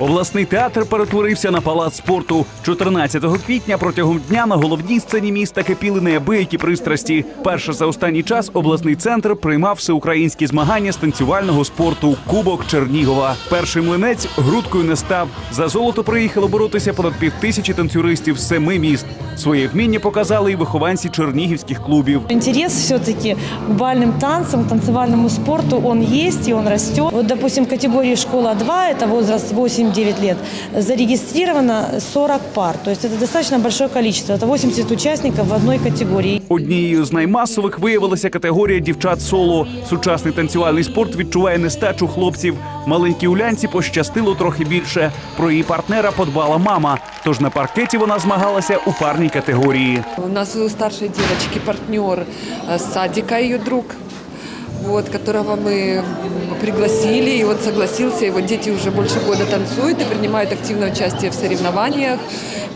Обласний театр перетворився на палац спорту. 14 квітня протягом дня на головній сцені міста кипіли неабиякі пристрасті. Перше за останній час обласний центр приймав всеукраїнські змагання з танцювального спорту Кубок Чернігова. Перший млинець грудкою не став. За золото приїхало боротися понад півтисячі танцюристів з семи міст. Своє вміння показали і вихованці чернігівських клубів. Интерес все-таки к бальным танцам, к танцевальному спорту, он есть и он растет. Вот, допустим, в категории школа 2, это возраст 8-9 лет, зарегистрировано 40 пар. То есть это достаточно большое количество. Это 80 участников в одной категории. Однією з наймасових виявилася категорія дівчат соло. Сучасний танцювальний спорт відчуває нестачу хлопців. Маленькій улянці пощастило трохи більше. Про її партнера подбала мама. Тож на паркеті вона змагалася у парній категорії. У нас у старшей девочки партнер э, с садика, ее друг, вот, которого мы м, пригласили, и он согласился, и вот дети уже больше года танцуют и принимают активное участие в соревнованиях.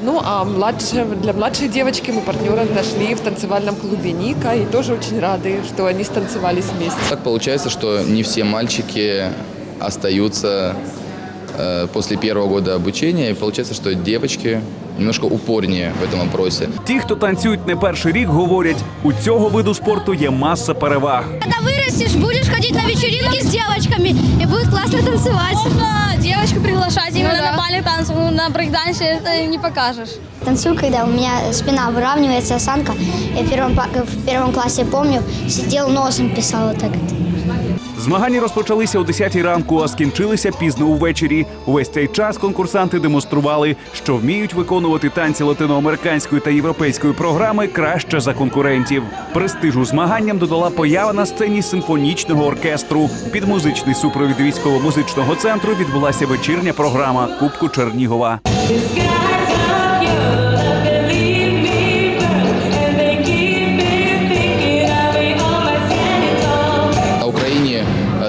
Ну, а младше, для младшей девочки мы партнера нашли в танцевальном клубе Ника, и тоже очень рады, что они станцевались вместе. Так получается, что не все мальчики остаются э, после первого года обучения, и получается, что девочки немножко упорнее в этом вопросе. Ті, хто танцюють не перший рік, говорять, у цього виду спорту є маса переваг. Когда вырастешь, будешь ходить на вечеринки с девочками и будет классно танцевать. Можно девочку приглашать именно на бальных танцах, ну, на брейкдансе это не покажешь. Танцую, когда у меня спина выравнивается, осанка. Я в первом, па- в первом классе помню, сидел носом писал вот так. вот. Змагання розпочалися о 10 ранку, а скінчилися пізно увечері. Увесь цей час конкурсанти демонстрували, що вміють виконувати танці латиноамериканської та європейської програми краще за конкурентів. Престижу змаганням додала поява на сцені симфонічного оркестру. Під музичний супровід військово-музичного центру відбулася вечірня програма Кубку Чернігова.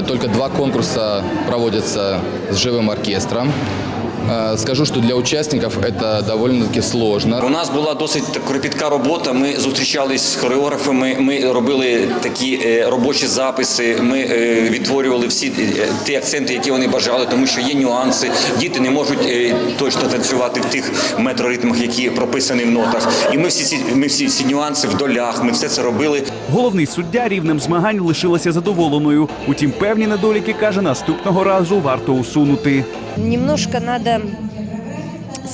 только два конкурса проводятся с живым оркестром. Э, Скажу, что для участников это довольно-таки сложно. У нас була досить кропітка робота. Ми зустрічались з хореографами. Ми робили такі е, робочі записи. Ми е, відтворювали всі е, ті акценти, які вони бажали, тому що є нюанси. Діти не можуть е, точно танцювати в тих метроритмах, які прописані в нотах. І ми всі ці ми всі ці нюанси в долях. Ми все це робили. Головний суддя рівнем змагань лишилася задоволеною. Утім, певні недоліки каже, наступного разу варто усунути. Немножко треба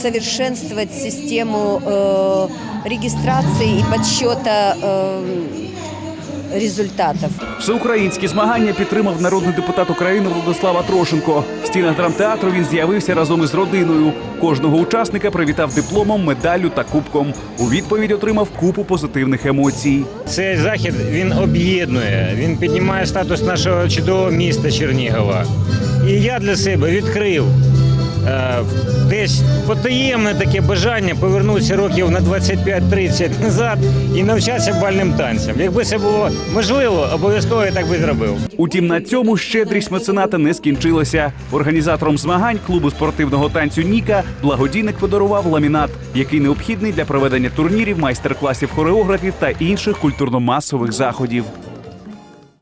совершенствовать систему э, регистрации и э, результатов. Всеукраїнські змагання підтримав народний депутат України Владислав Трошенко. В стінах драмтеатру він з'явився разом із родиною. Кожного учасника привітав дипломом, медаллю та кубком. У відповідь отримав купу позитивних емоцій. Цей захід він об'єднує, він піднімає статус нашого чудового міста Чернігова. І я для себе відкрив десь потаємне таке бажання повернутися років на 25-30 назад і навчатися бальним танцям. Якби це було можливо, обов'язково я так би зробив. Утім, на цьому щедрість мецената не скінчилася. Організатором змагань клубу спортивного танцю Ніка благодійник подарував ламінат, який необхідний для проведення турнірів, майстер-класів хореографів та інших культурно-масових заходів.